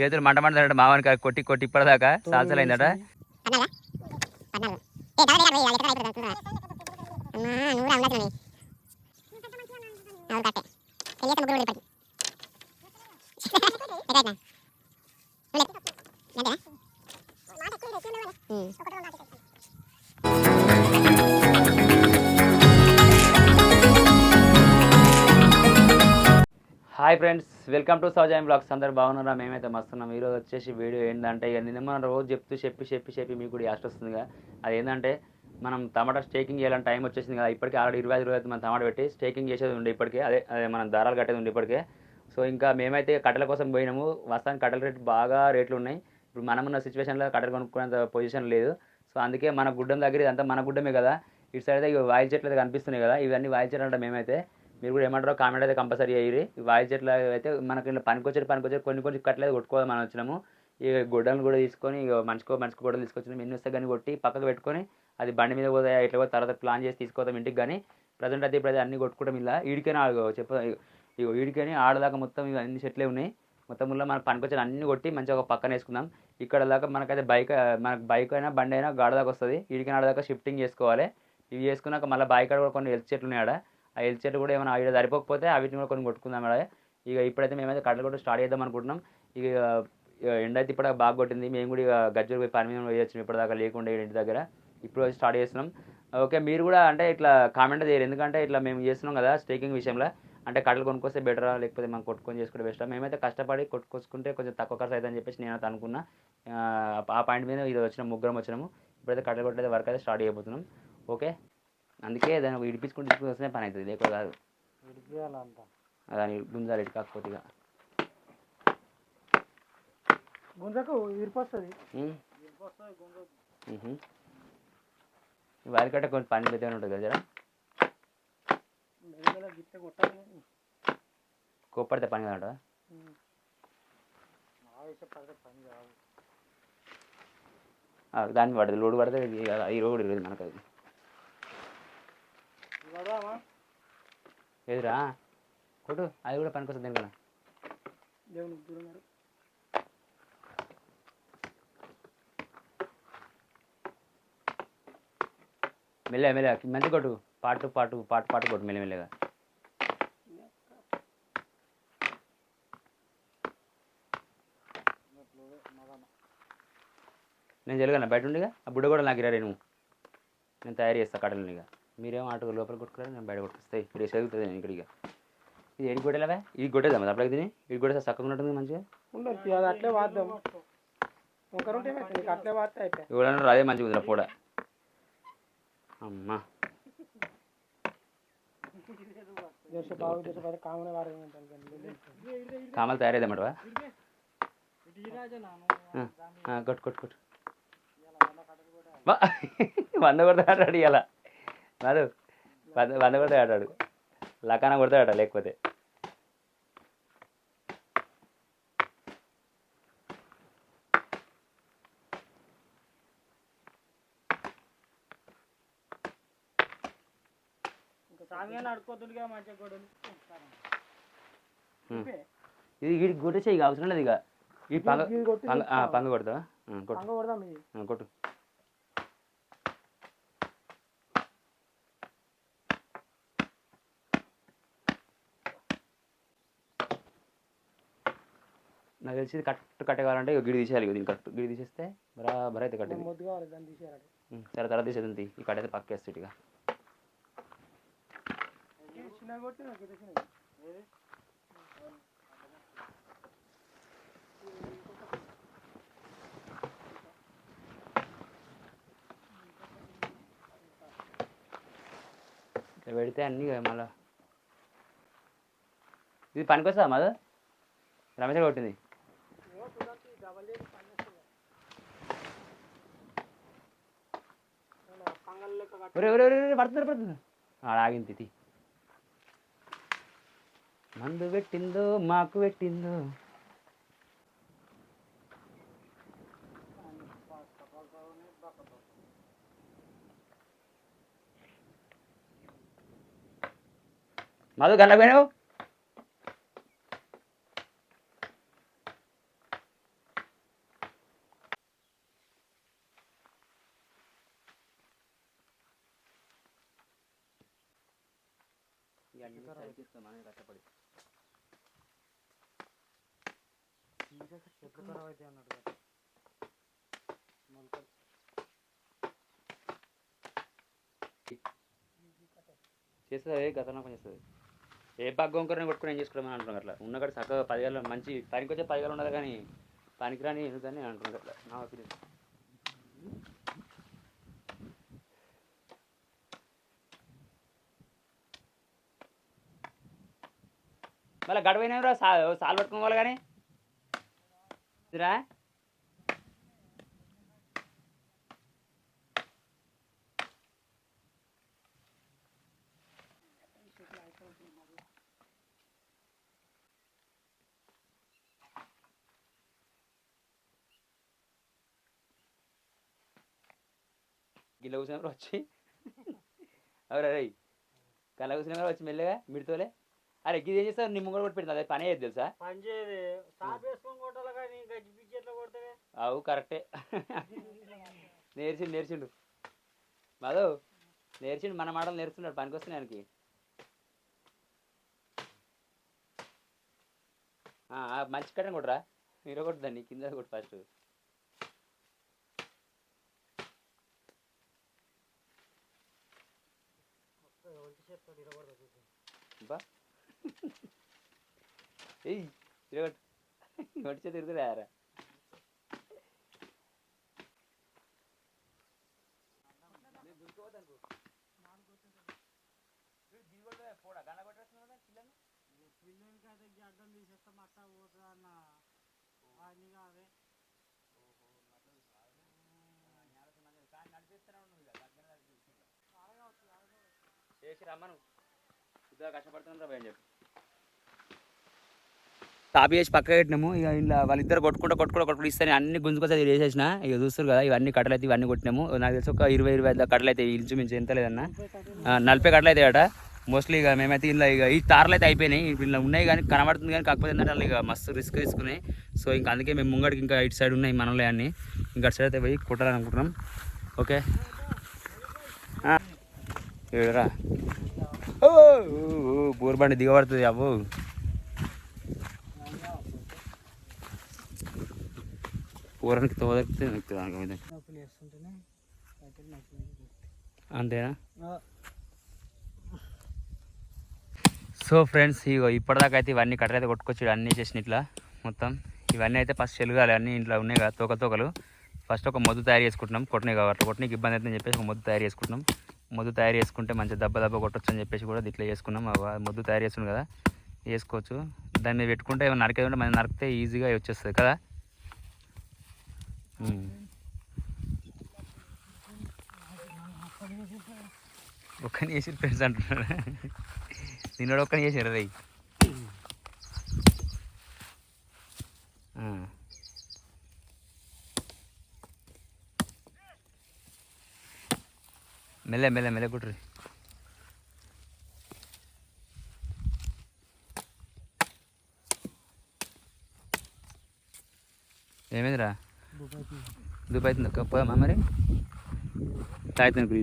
చేతులు మంట మంట మావానికి కొట్టి కొట్టి ఇప్పటిదాకా సాల్సలైందట హాయ్ ఫ్రెండ్స్ వెల్కమ్ టు సౌజాయం బ్లాగ్స్. అందరు బాగున్నారా? మేమైతే మస్తున్నాం. ఈరోజు వచ్చేసి వీడియో ఏంటంటే ఇక నిన్న మనం రోజు చెప్తూ చెప్పి చెప్పి చెప్పి మీకు కూడా యాస్ట్ వస్తుంది కదా. అది ఏంటంటే మనం టమాటా స్టేకింగ్ చేయాలని టైం వచ్చేసింది కదా. ఇప్పటికే ఆల్రెడీ ఇరవై ఐదు రోజులు మనం టమాటా పెట్టి స్టేకింగ్ చేసేది ఉండే ఇప్పటికే. అదే అదే మనం దారాలు కట్టేది ఉండే ఇప్పటికే. సో ఇంకా మేమైతే కట్టెల కోసం పోయినాము. వస్తానికి కట్టెల రేటు బాగా రేట్లు ఉన్నాయి. ఇప్పుడు మనం ఉన్న సిచ్యువేషన్లో కట్టెలు కొనుక్కునేంత పొజిషన్ లేదు. సో అందుకే మన గుడ్డం దగ్గర ఇదంతా మన గుడ్డమే కదా. ఇటు సైడ్ అయితే ఇవి వాయిల్ చెట్లు అయితే కనిపిస్తున్నాయి కదా. ఇవన్నీ వాయిల్ చెట్లు అంటే మేమైతే. మీరు కూడా ఏమంటారో కామెంట్ అయితే కంపల్సరీ అయ్యి వాయిస్ వాయిల్ చెట్లు అయితే మనకి ఇలా పనికొచ్చేది పనికొచ్చేది కొన్ని కొన్ని కట్టలేదు కొట్టుకోవాలి మనం వచ్చినాము. ఇక గొడ్డలను కూడా తీసుకొని ఇక మనిషికో మనిషికి గుడ్డలు తీసుకొచ్చినాము. ఎన్ని వస్తే కానీ కొట్టి పక్కకు పెట్టుకొని అది బండి మీద పోతే ఎట్లా పోతే తర్వాత ప్లాన్ చేసి తీసుకోదాం ఇంటికి కానీ ప్రజెంట్ అయితే ఇప్పుడు అయితే అన్ని కొట్టుకోవడం ఇలా. ఈడికైనా చెప్ప ఇగో ఈడికని ఆడదాకా మొత్తం ఇక అన్ని చెట్లే ఉన్నాయి. మొత్తం వల్ల మనకు పనికొచ్చిన అన్ని కొట్టి మంచిగా ఒక పక్కన వేసుకుందాం. ఇక్కడ దాకా మనకైతే బైక్ మనకు బైక్ అయినా బండి అయినా గాడ దాకా వస్తుంది. ఇడికి ఆడదాకా షిఫ్టింగ్ చేసుకోవాలి. ఇవి చేసుకున్నాక మళ్ళీ బైక్ కాడ కూడా కొన్ని హెల్త్ చెట్లు ఉన్నాయి ఆడ? ఆ హెల్త్ చెట్లు కూడా ఏమైనా ఆడ సరిపోకపోతే వీటిని కూడా కొన్ని కొట్టుకుందాం అలాగే. ఇక ఇప్పుడైతే మేమైతే కట్టలు కూడా స్టార్ట్ చేద్దాం అనుకుంటున్నాం. ఇక ఇక ఎండ అయితే ఇప్పుడు బాగా కొట్టింది. మేము కూడా ఇక గజ్జలు పోయి పని మీద పోయొచ్చాం ఇప్పటిదాకా లేకుండా ఇంటి దగ్గర. ఇప్పుడు స్టార్ట్ చేస్తున్నాం. ఓకే మీరు కూడా అంటే ఇట్లా కామెంట్ చేయరు ఎందుకంటే ఇట్లా మేము చేస్తున్నాం కదా స్టేకింగ్ విషయంలో. అంటే కట్టలు కొనుక్కొస్తే బెటరా? లేకపోతే మనం కొట్టుకొని చేసుకుంటే బెస్టా? మేమైతే కష్టపడి కొట్టుకొచ్చుకుంటే కొంచెం తక్కువ ఖర్చు అవుతుందని చెప్పేసి నేను అయితే అనుకున్నా. ఆ, ఆ పాయింట్ మీద ఇది వచ్చిన ముగ్గురం వచ్చినాము. ఇప్పుడైతే కట్టలు కొట్టేది వర్క్ అయితే స్టార్ట్ చేయబోతున్నాం. ఓకే? అందుకే దాన్ని విడిపించుకుంటూ తీసుకుని వస్తే పని అవుతుంది లేకపోతే కాదు. దాని గుంజాలి ఇటు కాకపోతే ఇక. గుంజకు ఇరిపోస్తుంది వారి కట్ట కొంచెం పని పెద్దగానే ఉంటుంది కదా కోప్పడితే పని కదా? కాదు. దాన్ని పడుతుంది లోడ్ పడితే ఈ రోడ్ మనకు అది. ఎదురా కొట్టు. అది కూడా పనికి వస్తుంది కదా దేవునికి దూరం గారు మెల్ల మెల్ల మంచి కొట్టు. పాటు పాటు పాటు పాటు కొట్టు మెల్ల మెల్లగా. నేను జరగను? బయట ఉండిగా ఆ బుడ్డ కూడా నాకు ఇరారే నువ్వు. నేను తయారు చేస్తా కట్టలు ఇక. మీరేమో ఆటో లోపల కొట్టుకున్నారు నేను బయట కొట్టుకొస్తాయి ఇప్పుడు చదువుతుంది నేను ఇక్కడికి. ఇది ఏడి కొట్టేలావా ఇది కొట్టేద్దాం అప్పటికి తిని ఇది కొట్టేస్తే చక్కగా ఉంటుంది మంచిగా? ఉండదు అది అట్లే వాద్దాం. అట్లే వాడితే ఎవడన్నా అదే మంచిగా ఉంది పూడ. అమ్మా. కామలు తయారైద్దామటవా కొట్టు కొట్టు కొట్టు. వంద కొడతా ఆడాడు ఇలా కాదు వంద వంద కొడతా ఆడాడు. లకాన కొడతాడట లేకపోతే. ఇది వీడికి కొట్టేసే ఇక అవసరం లేదు ఇక. ఈ పంగ పంగ కొడతావా? కొట్టు. కొట్టు. నాకు తెలిసి ఇది కట్టు కట్టే కావాలంటే గిడి తీసేయాలి దీన్ని కట్టు గిడి తీసేస్తే బరాబర్ అయితే కట్టేది. సరే తర్వాత తీసేది. ఈ కట్ట అయితే పక్కేస్తే ఇక. ఇట్లా పెడితే అన్నీ మళ్ళా. ఇది పనికొస్తా మాది? రమేష్ కొట్టింది. పడుతున్నారు పడుతున్నారు ఆగింది తీ మందు పెట్టిందో మాకు పెట్టిందో. మధు గంట పోయినావు ఇక అన్ని సరికిస్తాం మనం కష్టపడి చెట్లు ఖరాబ్ అయితే అన్నట్టు కదా. మొలకలు. చేస్తుంది ఏ గతంలో పని చేస్తుంది? ఏ పగ్గ వంకరని కొట్టుకుని ఏం చేసుకోవడం అంటున్నాం అట్లా. ఉన్న చక్కగా పదివేలు మంచి పనికి వచ్చే పదివేలు ఉండదు కానీ పనికిరాని ఎందుకని అంటున్నారు అట్లా. నా ఒపీనియన్. మళ్ళీ గడవైనరా సాల్ సాలు పట్టుకోవాలి కానీ. రా గిల్ల కూర్చున్నప్పుడు వచ్చి అవరా రే కళ్ళ కూర్చున్న వచ్చి మెల్లగా మిడితోలే అరే గిది ఏం చేస్తారు నిమ్మ కూడా కొట్టి పెడతా అదే పని అయ్యేది తెలుసా పని చేయదు అవు కరెక్టే. నేర్చిండు నేర్చిండు. మాధవ్ నేర్చిండు మన మాటలు నేర్చుకున్నాడు పనికి వస్తున్నాయి ఆయనకి మంచి కట్టం కొట్టరా. మీరు కొట్టుదాన్ని కింద కొట్టు ఫస్ట్ బా. ఏయ్ తిరగట్టు వచ్చే తిరుగుతురా యారా అడ్డం తీసేస్తే మట్ట పోతుంది అన్న అని కాదే చేసి రమ్మను ఇద్దరు కష్టపడుతున్నారు భయం చెప్పి. టాప్ చేసి పక్క పెట్టినాము. ఇక ఇలా వాళ్ళిద్దరు కొట్టుకుంటూ కొట్టుకుంటూ కొట్టుకుంటూ ఇస్తాను అన్ని గుంజుకొచ్చి వేసేసిన. ఇక చూస్తారు కదా ఇవన్నీ కట్టలు అయితే ఇవన్నీ కొట్టినాము. నాకు తెలిసి ఒక ఇరవై ఇరవై ఐదు కట్టలు అయితే ఇంచుమించు ఎంత లేదన్నా. నలభై కట్టలు అయితే అట. మోస్ట్లీ ఇక మేమైతే ఇలా ఇక ఈ తార్లు అయితే అయిపోయినాయి. ఇప్పుడు ఇలా ఉన్నాయి కానీ కనబడుతుంది కానీ కాకపోతే ఏంటంటే ఇక మస్తు రిస్క్ తీసుకున్నాయి. సో ఇంకా అందుకే మేము ముంగడికి ఇంకా ఇటు సైడ్ ఉన్నాయి మనలే అన్ని. ఇంకా అటు సైడ్ అయితే పోయి కుట్టాలనుకుంటున్నాం. ఓకే. ఏడురా. ఓ దిగబడుతుంది అబ్బో పూరానికి తోదకితే నెక్కుతుంది దానికి మీద. అంతేనా? సో ఫ్రెండ్స్ ఇగో ఇప్పటిదాకా అయితే ఇవన్నీ కట్టలు అయితే కొట్టుకొచ్చి అన్నీ చేసిన ఇట్లా మొత్తం. ఇవన్నీ అయితే ఫస్ట్ చెలుగాలి అన్నీ ఇంట్లో ఉన్నాయి కదా తోక తోకలు. ఫస్ట్ ఒక మొద్దు తయారు చేసుకుంటున్నాం కొట్టినాయి కాబట్టి. కొట్టనీకి ఇబ్బంది అవుతుందని చెప్పేసి ఒక మొద్దు తయారు చేసుకుంటున్నాం. మొద్దు తయారు చేసుకుంటే మంచి దెబ్బ దెబ్బ కొట్టొచ్చు అని చెప్పేసి కూడా ఇట్లా చేసుకున్నాం. మొద్దు తయారు చేస్తున్నాం కదా వేసుకోవచ్చు. దాన్ని పెట్టుకుంటే ఏమైనా నరికేది ఉంటే మనం నరికితే ఈజీగా వచ్చేస్తుంది కదా. ఒక్కని చేసి ఫ్రెండ్స్ అంటున్నారు నిన్నడు ఒక్కని చేసారు రై మెల్లె మెల్లె మెల్లె కుట్రి ఏమైందిరా దుబాయ్ అవుతుంది పోదామా మరి తాగుతాను ఇప్పుడు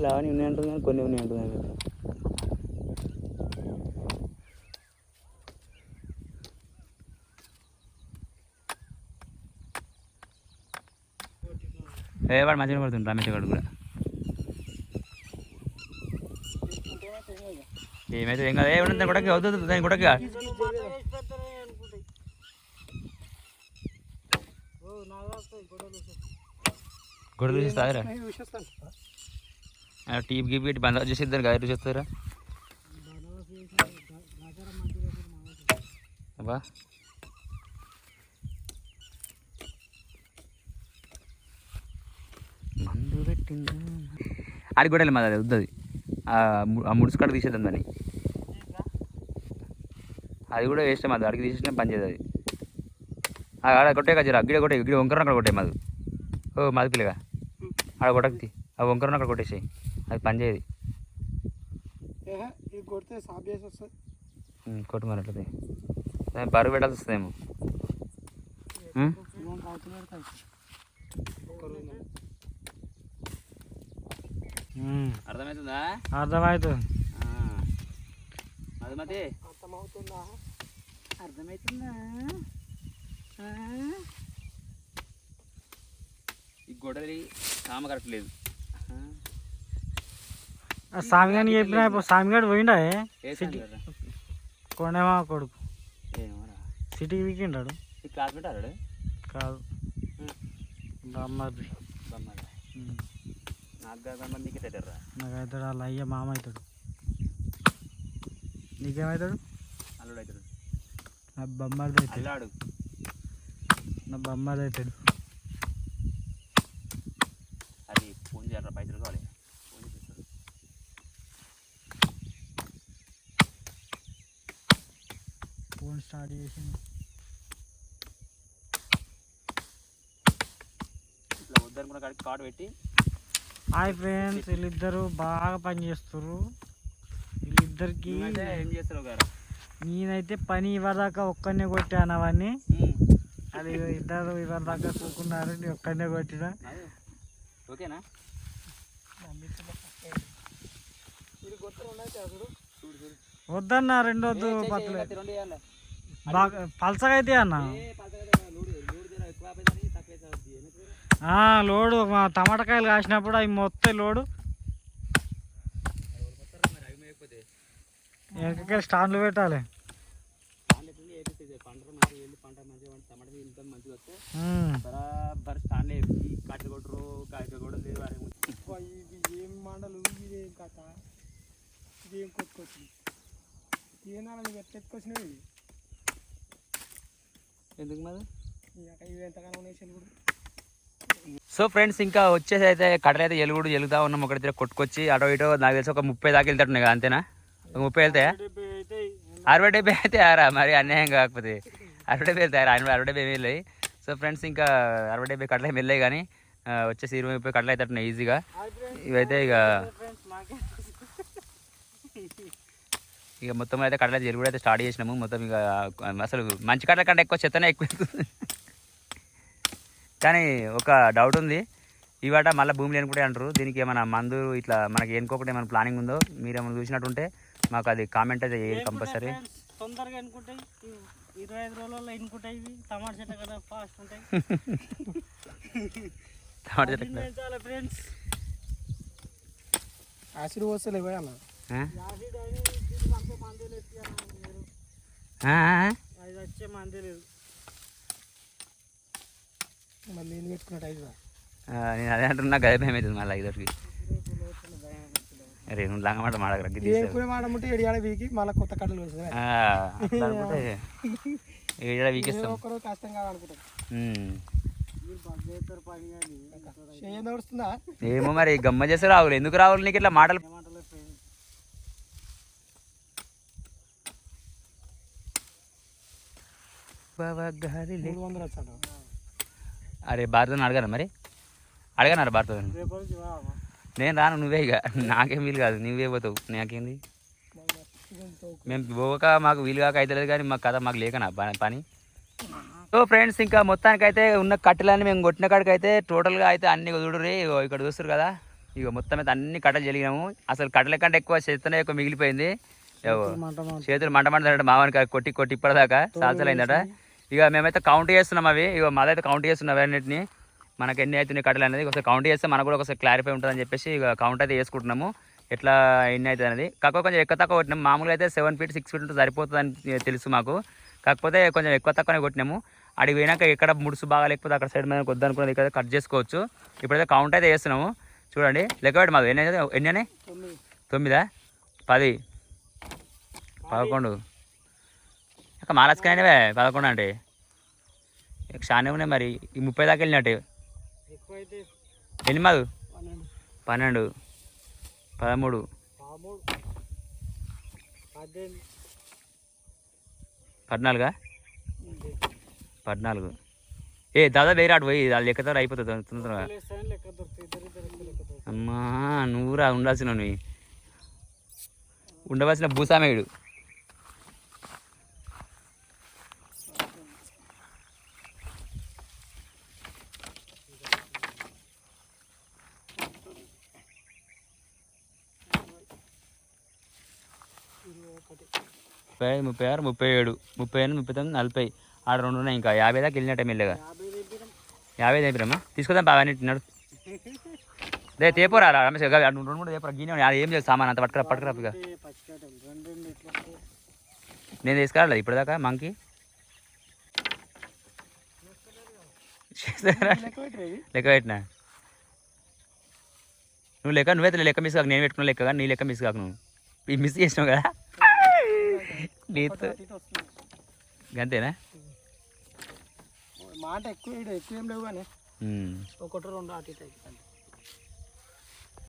లావని ఉన్నాయి అంటుంది కానీ కొన్ని ఉన్నాయి అంటుంది కానీ ఏ వాడు మంచిగా పడుతుంది రమేష్ గారు కూడా ఏమైతే ఏం కాదు ఏ ఉండదు దాని కూడా అవుతుంది దాని కూడా గొడవ చూస్తారా? టీప్ గీప్ పెట్టి బంద్ చేసేద్దరు చేస్తారా? అబ్బా. మందు పెట్టిందా? కూడా మాది అది వద్దది. ఆ ముడుసు కాడ తీసేద్దాం దాన్ని. అది కూడా వేస్ట్ మాది అడిగి తీసేసిన పని చేయదు అది. ఆడ కొట్టే కదా అగ్గిడ కొట్టే ఇగ్గిడ వంకర అక్కడ కొట్టే మాది. ఓ మాది పిల్లగా. ఆడ కొట్టకి ఆ వంకరను అక్కడ కొట్టేసాయి. అది పని చేయదు. ఇది కొడితే సాప్ చేసి వస్తుంది. కొట్టు మరి అట్లది. దాన్ని బరువు పెట్టాల్సి వస్తుందేమో. అర్థమవుతుందా అర్థమవుతుంది? అర్థమవుతుందా అర్థమవుతుందా? ఈ గొడవలి కామ కరెక్ట్ లేదు. ఆ? స్వామిగాని చెప్పిన స్వామిగాడు పోయిండా సిటీ? కొండేమా కొడుకు. సిటీకి వీకిండాడు క్లాస్ పెట్టారు కాదు. బామ్మది నాకు నాకైతాడు వాళ్ళ అయ్య మామ అవుతాడు నీకేమవుతాడు అల్లుడు అవుతాడు నా బొమ్మది అవుతాడు నా బొమ్మది అవుతాడు ఫోన్ స్టార్ట్ చేసింది ఇట్లా వద్దనుకున్న కాడికి కార్డు పెట్టి హాయ్ ఫ్రెండ్స్ వీళ్ళిద్దరు బాగా పని చేస్తారు వీళ్ళిద్దరికి ఏం చేస్తావు గారు? నేనైతే పని ఇవ్వదాకా ఒక్కనే కొట్టాను అవన్నీ అది ఇద్దరు ఇవ్వదాకా కూకున్నారు నేను ఒక్కనే కొట్టినా. ఓకేనా? వద్దన్న రెండోద్దు ఏ, చెయ్యి, పట్లే రెండు. బాగా పలసగా అయితే అన్న లోడు మా టమాటకాయలు కాసినప్పుడు అవి మొత్తం లోడు. మరి స్టాండ్లు పెట్టాలి. స్టాండ్ మంచిగా వెళ్ళి పంట మంచిగా మంచిగా స్టాండ్ కొట్టరు ఏం మండలు ఇదేం? కథ ఇదేం కొట్టుకొచ్చి ఏనాడు నువ్వు ఎట్లా ఎత్తుకొచ్చినవి ఎందుకు మరి? సో ఫ్రెండ్స్ ఇంకా వచ్చేసి అయితే కట్టలు అయితే ఎలుగుడు ఎలుగుతా ఉన్నాం. ఒకటి దగ్గర కొట్టుకొచ్చి అటో ఇటో నాకు తెలిసి ఒక ముప్పై దాకా వెళ్తాట్టున్నాయి కదా అంతేనా? ఒక ముప్పై వెళ్తాయా? అరవై డెబ్బై అయితే ఆరా? మరి అన్యాయం కాకపోతే. అరవై డెబ్బై వెళ్తాయి? అరవై అరవై డెబ్బై వెళ్ళాయి. సో ఫ్రెండ్స్ ఇంకా అరవై డెబ్బై కట్టలు ఏమి వెళ్ళాయి కానీ వచ్చేసి ఇరవై ముప్పై కట్టలు అయితే ఈజీగా. ఇవైతే ఇక ఫ్రెండ్స్ మాకే ఇక మొత్తం అయితే కట్టలు అయితే ఎలుగుడు అయితే స్టార్ట్ చేసినాము. మొత్తం ఇక అసలు మంచి కట్టల కంటే ఎక్కువ చెత్తనే ఎక్కువ. కానీ ఒక డౌట్ ఉంది. ఇవాట మళ్ళీ భూమిలో ఎనుకుంటే అంటారు. దీనికి ఏమైనా మందు ఇట్లా మనకి ఎనుకోకుండా ఏమైనా ప్లానింగ్ ఉందో మీరు ఏమైనా చూసినట్టుంటే మాకు అది కామెంట్ అయితే చేయండి కంపల్సరీ తొందరగా ఎన్నుకుంటాయి. ఇరవై ఐదు రోజులలో ఎన్నుకుంటాయి టమాటా చెట్టు కదా ఫాస్ట్ ఉంటాయి. టమాటా చెట్టు ఎక్కడ? చాలా ఫ్రెండ్స్ యాసిడ్ వస్తలే పోయి అన్న? యాసిడ్ అది వచ్చే మంది లేదు మళ్ళీ నేను పెట్టుకున్నట్టు అదే అంటున్నా గదే భయం అవుతుంది మళ్ళీ ఇద్దరికి. అరే నువ్వు లంగమాట మాడగరా గిది ఏం కూర మాడమంటే ఏడు వీకి మళ్ళీ కొత్త కట్టలు వస్తుంది వీకేస్తాం. కష్టం ఏమో మరి గమ్మ చేస్తే రావులు. ఎందుకు రావులు? నీకు ఇట్లా మాటలు ఏమంటలేదు ఫ్రెండ్స్ మూడు వందలు వచ్చాడు అరే భారత అడగనా మరి? అడగనారా భారత నేను రాను నువ్వే ఇక. నాకేం వీలు కాదు నువ్వే పోతావు. నాకేంది? మేము పోక మాకు వీలు కాక అవుతలేదు కానీ మాకు కథ మాకు లేకనా పని? సో ఫ్రెండ్స్ ఇంకా మొత్తానికైతే ఉన్న కట్టెలన్నీ మేము కొట్టిన కాడికి అయితే టోటల్గా అయితే అన్ని చూడరు ఇక్కడ చూస్తారు కదా. ఇక మొత్తం అయితే అన్ని కట్టెలు జరిగినాము అసలు కట్టెల కంటే ఎక్కువ చేతనే ఎక్కువ మిగిలిపోయింది. చేతులు మంట మంట. మావానికి కొట్టి కొట్టి ఇప్పటిదాకా సాల్సలు అయిందట ఇక మేమైతే కౌంట్ చేస్తున్నాం అవి. ఇక మాదైతే కౌంట్ చేస్తున్నాం అన్నింటినీ మనకు ఎన్ని అవుతున్నాయి కట్టలు అనేది ఒకసారి కౌంట్ చేస్తే మనకు కూడా ఒకసారి క్లారిఫై ఉంటుందని చెప్పేసి ఇక కౌంట్ అయితే వేసుకుంటున్నాము ఎట్లా ఎన్ని అవుతుంది అనేది. కాకపోతే కొంచెం ఎక్కువ తక్కువ కొట్టినాము మామూలుగా అయితే సెవెన్ ఫీట్ సిక్స్ ఫీట్ ఉంటే సరిపోతుంది అని తెలుసు మాకు. కాకపోతే కొంచెం ఎక్కువ తక్కువనే కొట్టినాము. అడిగి పోయినాక ఎక్కడ ముడుసు బాగా లేకపోతే అక్కడ సైడ్ మీద వద్దనుకున్నది ఇక్కడ కట్ చేసుకోవచ్చు. ఇప్పుడైతే కౌంట్ అయితే వేస్తున్నాము చూడండి. లెక్కబెట్టి మాకు ఎన్ని అయితే ఎన్ని అయినాయి? తొమ్మిదా? పది. పదకొండు. ఇక మాలస్కైనవే పదకొండు అంటే. ఇక చాలా ఉన్నాయి మరి. ఈ ముప్పై దాకా వెళ్ళినట్టు. ఎన్ని మాదు? పన్నెండు. పదమూడు. పద్నాలుగా. పద్నాలుగు. ఏ దాదాపు వేరే ఆడు పోయి అది లెక్కతో అయిపోతుంది తొందరగా. అమ్మా నువ్వు రా ఉండాల్సిన ఉండవలసిన భూసామేయుడు ముప్పై ఐదు ముప్పై ఆరు ముప్పై ఏడు ముప్పై ఎనిమిది ముప్పై తొమ్మిది నలభై. ఆడ రెండు ఉన్నాయి ఇంకా. యాభై దాకా వెళ్ళిన టైం వెళ్ళగా యాభై తెప్పిరమ్మా తీసుకుందాం బాగా తిన్నాడు. దే తేపోరా రమేష్ రెండు మూడు తేపోరా. గిన్నె ఉన్నాయి. ఏం లేదు సామాన్ అంత? పట్టుకురా పట్టుకురా నేను తీసుకురాలేదు ఇప్పటిదాకా మంకి. లెక్క పెట్టినా? నువ్వు లెక్క నువ్వైతే లెక్క మిస్ కాక. నేను పెట్టుకున్న లెక్క కానీ నీ లెక్క మిస్ కాక నువ్వు. ఈ మిస్ చేసినావు కదా. నీతో. అంతేనా మాట ఎక్కువ ఎక్కువ ఏం లేవు కానీ. ఒకటి రెండు అటు ఇటు